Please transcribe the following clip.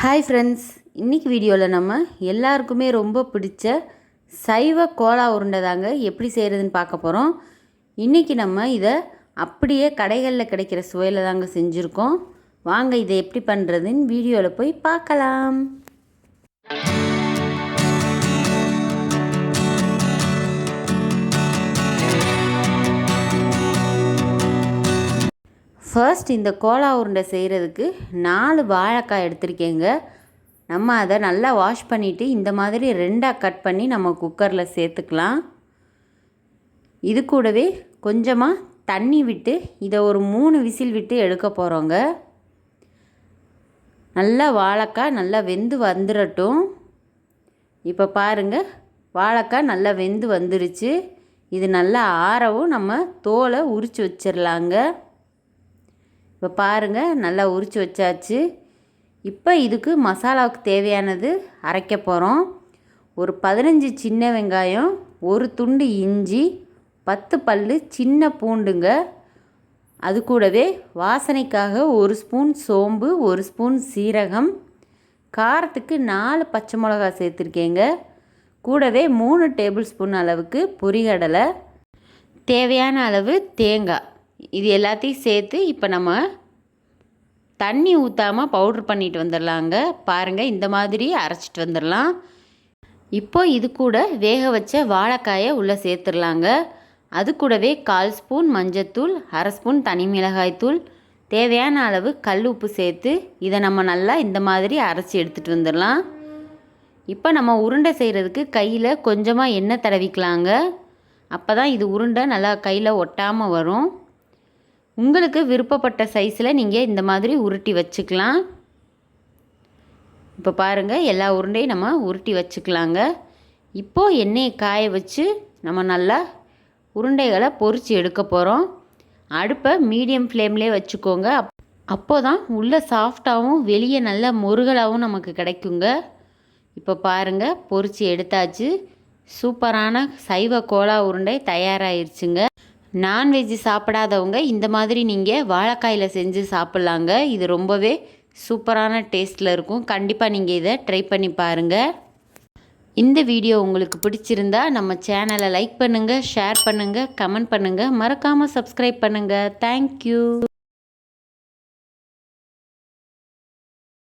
Hi friends இன்றைக்கி வீடியோவில் நம்ம எல்லாருக்குமே ரொம்ப பிடிச்ச சைவ கோலா உருண்டை தாங்க எப்படி செய்கிறதுன்னு பார்க்க போகிறோம் இன்றைக்கி நம்ம இதை அப்படியே கடைகளில் கிடைக்கிற சுவையில் தாங்க செஞ்சுருக்கோம். வாங்க இதை எப்படி பண்ணுறதுன்னு வீடியோவில் போய் பார்க்கலாம். ஃபர்ஸ்ட் இந்த கோலா உருண்டை செய்கிறதுக்கு நாலு வாழைக்காய் எடுத்திருக்கேங்க. நம்ம அதை நல்லா வாஷ் பண்ணிவிட்டு இந்த மாதிரி ரெண்டாக கட் பண்ணி நம்ம குக்கரில் சேர்த்துக்கலாம். இது கூடவே கொஞ்சமாக தண்ணி விட்டு இதை ஒரு மூணு விசில் விட்டு எடுக்க போகிறோங்க நல்லா வாழைக்காய் நல்லா வெந்து வந்துடட்டும் இப்போ பாருங்கள் வாழைக்காய் நல்லா வெந்து வந்துருச்சு. இது நல்லா ஆறவும் நம்ம தோலை உரித்து வச்சிடலாங்க இப்போ பாருங்கள் நல்லா உரித்து வச்சாச்சு. இப்போ இதுக்கு மசாலாவுக்கு தேவையானது அரைக்க போகிறோம் ஒரு பதினஞ்சு சின்ன வெங்காயம் ஒரு துண்டு இஞ்சி பத்து பல் சின்ன பூண்டுங்க. அது கூடவே வாசனைக்காக ஒரு ஸ்பூன் சோம்பு ஒரு ஸ்பூன் சீரகம். காரத்துக்கு நாலு பச்சை மிளகா சேர்த்துருக்கேங்க. கூடவே மூணு டேபிள் ஸ்பூன் அளவுக்கு பொரிகடலை. தேவையான அளவு தேங்காய். இது எல்லாத்தையும் சேர்த்து இப்போ நம்ம தண்ணி ஊற்றாமல் பவுட்ரு பண்ணிட்டு வந்துடலாங்க. பாருங்கள் இந்த மாதிரி அரைச்சிட்டு வந்துடலாம். இப்போ இது கூட வேக வச்ச வாழைக்காயை உள்ளே சேர்த்துடலாங்க. அது கூடவே கால் ஸ்பூன் மஞ்சத்தூள் அரை ஸ்பூன் தனி மிளகாய்த்தூள் தேவையான அளவு கல் உப்பு சேர்த்து இதை நம்ம நல்லா இந்த மாதிரி அரைச்சி எடுத்துகிட்டு வந்துடலாம். இப்போ நம்ம உருண்டை செய்கிறதுக்கு கையில் கொஞ்சமாக எண்ணெய் தடவிக்கலாங்க. அப்போ தான் இது உருண்டை நல்லா கையில் ஒட்டாமல் வரும். உங்களுக்கு விருப்பப்பட்ட சைஸில் நீங்கள் இந்த மாதிரி உருட்டி வச்சுக்கலாம். இப்போ பாருங்கள் எல்லா உருண்டையும் நம்ம உருட்டி வச்சுக்கலாங்க. இப்போது எண்ணெயை காய வச்சு நம்ம நல்லா உருண்டைகளை பொறிச்சு எடுக்க போகிறோம் அடுப்பை மீடியம் ஃப்ளேம்லேயே வச்சுக்கோங்க. அப் அப்போ தான் உள்ளே சாஃப்டாகவும் வெளியே நல்ல முருகலாகவும் நமக்கு கிடைக்குங்க. இப்போ பாருங்கள் பொறிச்சு எடுத்தாச்சு. சூப்பரான சைவ கோலா உருண்டை தயாராகிருச்சுங்க நான்வெஜ் சாப்பிடாதவங்க இந்த மாதிரி நீங்கள் வாழைக்காயில் செஞ்சு சாப்பிட்லாங்க. இது ரொம்பவே சூப்பரான டேஸ்ட்டில் இருக்கும். கண்டிப்பாக நீங்கள் இதை ட்ரை பண்ணி பாருங்கள் இந்த வீடியோ உங்களுக்கு பிடிச்சிருந்தா நம்ம சேனலை லைக் பண்ணுங்கள் ஷேர் பண்ணுங்கள் கமெண்ட் பண்ணுங்கள் மறக்காமல் சப்ஸ்கிரைப் பண்ணுங்கள் தேங்க்யூ